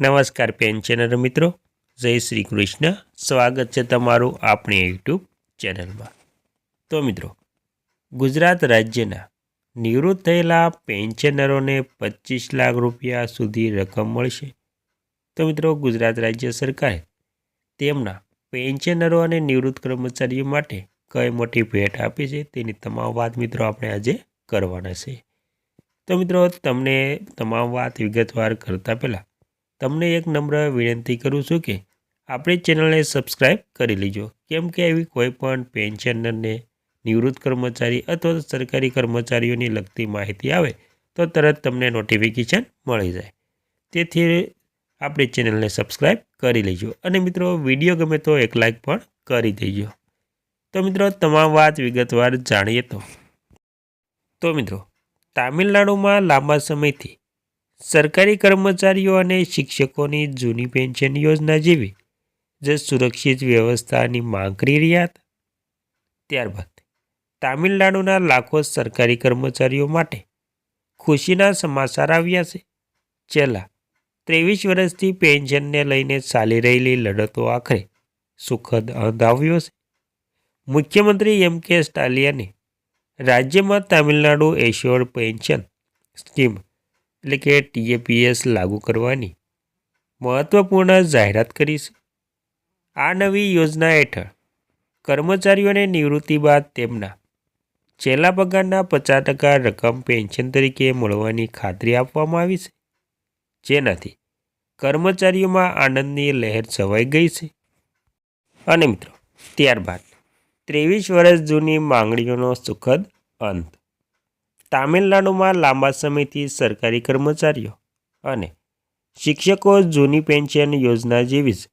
નમસ્કાર પેન્શનર મિત્રો. જય શ્રી કૃષ્ણ. સ્વાગત છે તમારું આપણી યુટ્યુબ ચેનલમાં. તો મિત્રો, ગુજરાત રાજ્યના નિવૃત્ત થયેલા પેન્શનરોને પચીસ લાખ રૂપિયા સુધી રકમ મળશે. તો મિત્રો, ગુજરાત રાજ્ય સરકારે તેમના પેન્શનરો અને નિવૃત્ત કર્મચારીઓ માટે કઈ મોટી ભેટ આપી છે તેની તમામ વાત મિત્રો આપણે આજે કરવાના છે. તો મિત્રો, તમને તમામ વાત વિગતવાર કરતાં પહેલાં તમને એક નમ્ર વિનંતી કરું છું કે આપણી ચેનલને સબસ્ક્રાઈબ કરી લેજો. કેમ કે એવી કોઈ પણ પેન્શનરને નિવૃત્ત કર્મચારી અથવા તો સરકારી કર્મચારીઓની લગતી માહિતી આવે તો તરત તમને નોટિફિકેશન મળી જાય. તેથી આપણી ચેનલને સબસ્ક્રાઈબ કરી લેજો અને મિત્રો વીડિયો ગમે તો એક લાઇક પણ કરી દેજો. તો મિત્રો તમામ વાત વિગતવાર જાણીએ તો. તો મિત્રો, તામિલનાડુમાં લાંબા સમયથી સરકારી કર્મચારીઓ અને શિક્ષકોની જૂની પેન્શન યોજના જેવી જે સુરક્ષિત વ્યવસ્થાની માંગ કરી રહ્યા હતા ત્યારબાદ તામિલનાડુના લાખો સરકારી કર્મચારીઓ માટે ખુશીના સમાચાર આવ્યા છે. છેલ્લા ત્રેવીસ વર્ષથી પેન્શનને લઈને ચાલી રહેલી લડતો આખરે સુખદ અંત આવ્યો છે. મુખ્યમંત્રી એમ કે સ્ટાલિયાને રાજ્યમાં તામિલનાડુ એશ્યોર પેન્શન સ્કીમ એટલે કે ટીએપીએસ લાગુ કરવાની મહત્વપૂર્ણ જાહેરાત કરી છે. આ નવી યોજના હેઠળ કર્મચારીઓને નિવૃત્તિ બાદ તેમના છેલ્લા પગારના પચાસ ટકા રકમ પેન્શન તરીકે મળવાની ખાતરી આપવામાં આવી છે. જેનાથી કર્મચારીઓમાં આનંદની લહેર છવાઈ ગઈ છે. અને મિત્રો, ત્યારબાદ ત્રેવીસ વર્ષ જૂની માંગણીઓનો સુખદ અંત. તામિલનાડુમાં લાંબા સમયથી સરકારી કર્મચારીઓ અને શિક્ષકો જૂની પેન્શન યોજના જેવી જ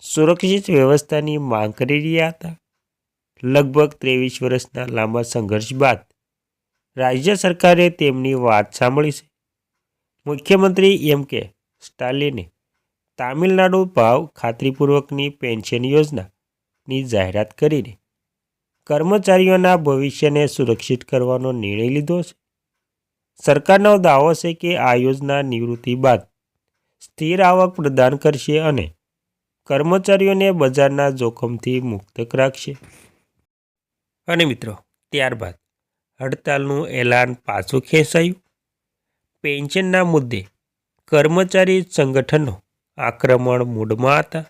સુરક્ષિત વ્યવસ્થાની માંગ કરી રહ્યા હતા. લગભગ ત્રેવીસ વર્ષના લાંબા સંઘર્ષ બાદ રાજ્ય સરકારે તેમની વાત સાંભળી છે. મુખ્યમંત્રી એમ કે, સ્ટાલિને તામિલનાડુ ભાવ ખાતરીપૂર્વકની પેન્શન યોજનાની જાહેરાત કરીને કર્મચારીઓના ભવિષ્યને સુરક્ષિત કરવાનો નિર્ણય લીધો છે. સરકારનો દાવો છે કે આ યોજના નિવૃત્તિ બાદ સ્થિર આવક પ્રદાન કરશે અને કર્મચારીઓને બજારના જોખમથી મુક્ત રાખશે. અને મિત્રો, ત્યારબાદ હડતાલનું એલાન પાછું ખેંચાયું. પેન્શનના મુદ્દે કર્મચારી સંગઠનો આક્રમણ મૂડમાં હતા.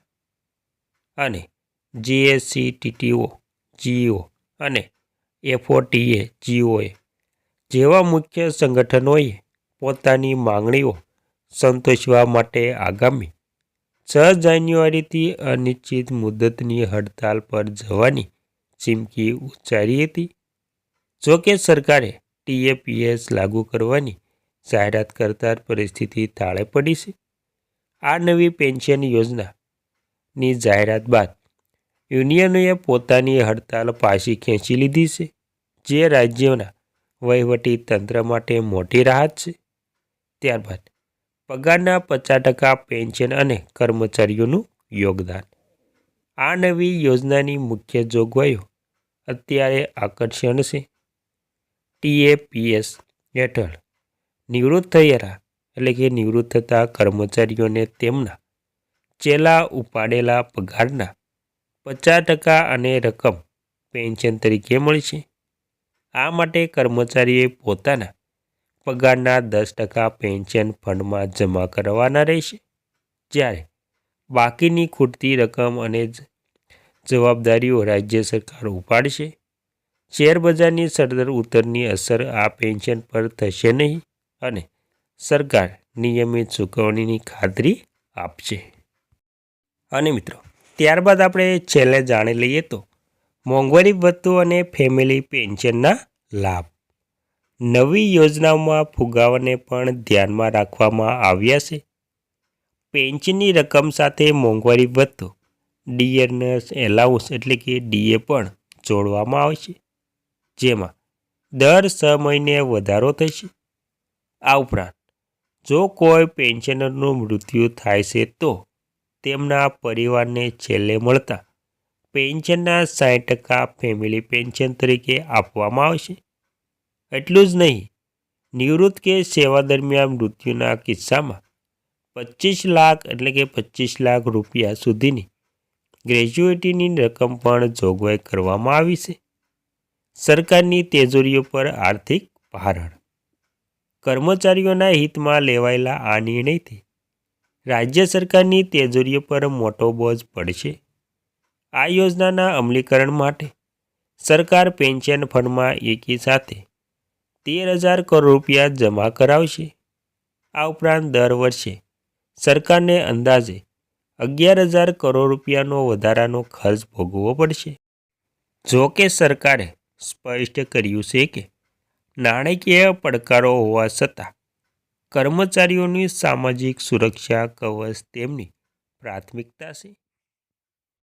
અને જીએસસી ટીટીઓ જીઓ અને એફઓટીએ જીઓએ જેવા મુખ્ય સંગઠનોએ પોતાની માંગણીઓ સંતોષવા માટે આગામી છ જાન્યુઆરીથી અનિશ્ચિત મુદતની હડતાલ પર જવાની ચીમકી ઉચ્ચારી હતી. જોકે સરકારે ટીએપીએસ લાગુ કરવાની જાહેરાત કરતા પરિસ્થિતિ તાળે પડી છે. આ નવી પેન્શન યોજનાની જાહેરાત બાદ યુનિયનોએ પોતાની હડતાલ પાછી ખેંચી લીધી છે, જે રાજ્યોના વહીવટી તંત્ર માટે મોટી રાહત છે. ત્યારબાદ પગારના પચાસ ટકા પેન્શન અને કર્મચારીઓનું યોગદાન. આ નવી યોજનાની મુખ્ય જોગવાઈઓ અત્યારે આકર્ષણ છે. ટીએપીએસ હેઠળ નિવૃત્ત થયેલા એટલે કે નિવૃત્ત થતા કર્મચારીઓને તેમના ચેલા ઉપાડેલા પગારના પચાસ ટકા અને રકમ પેન્શન તરીકે મળશે આ માટે કર્મચારીએ પોતાના પગારના દસ ટકા પેન્શન ફંડમાં જમા કરવાના રહેશે. જ્યારે બાકીની ખૂટતી રકમ અને જવાબદારીઓ રાજ્ય સરકાર ઉપાડશે. શેરબજારની સરદર ઉતરની અસર આ પેન્શન પર થશે નહીં અને સરકાર નિયમિત ચૂકવણીની ખાતરી આપશે. અને મિત્રો ત્યારબાદ આપણે છેલ્લે જાણી લઈએ તો, મોંઘવારી ભથ્થું અને ફેમિલી પેન્શનના લાભ. નવી યોજનાઓમાં ફુગાવાને પણ ધ્યાનમાં રાખવામાં આવ્યા છે. પેન્શનની રકમ સાથે મોંઘવારી ભથ્થું ડિયરનેસ એલાઉન્સ એટલે કે ડીએ પણ જોડવામાં આવશે જેમાં દર છ મહિને વધારો થશે. આ ઉપરાંત, જો કોઈ પેન્શનરનું મૃત્યુ થાય છે તો તેમના પરિવારને છેલ્લે મળતા પેન્શનના સાઠ ટકા ફેમિલી પેન્શન તરીકે આપવામાં આવશે. એટલું જ નહીં, નિવૃત્ત કે સેવા દરમિયાન મૃત્યુના કિસ્સામાં પચીસ લાખ એટલે કે પચીસ લાખ રૂપિયા સુધીની ગ્રેજ્યુએટીની રકમ પણ જોગવાઈ કરવામાં આવી છે. સરકારની તેજોરીઓ પર આર્થિક ભારણ. કર્મચારીઓના હિતમાં લેવાયેલા આ નિર્ણયથી રાજ્ય સરકારની તેજોરીઓ પર મોટો બોજ પડશે. આ યોજનાના અમલીકરણ માટે સરકાર પેન્શન ફંડમાં એકી સાથે તેર હજાર કરોડ રૂપિયા જમા કરાવશે. આ ઉપરાંત દર વર્ષે સરકારને અંદાજે અગિયાર હજાર કરોડ રૂપિયાનો વધારાનો ખર્ચ ભોગવવો પડશે. જો કે સરકારે સ્પષ્ટ કર્યું છે કે નાણાકીય પડકારો હોવા છતાં કર્મચારીઓની સામાજિક સુરક્ષા કવચ તેમની પ્રાથમિકતા છે.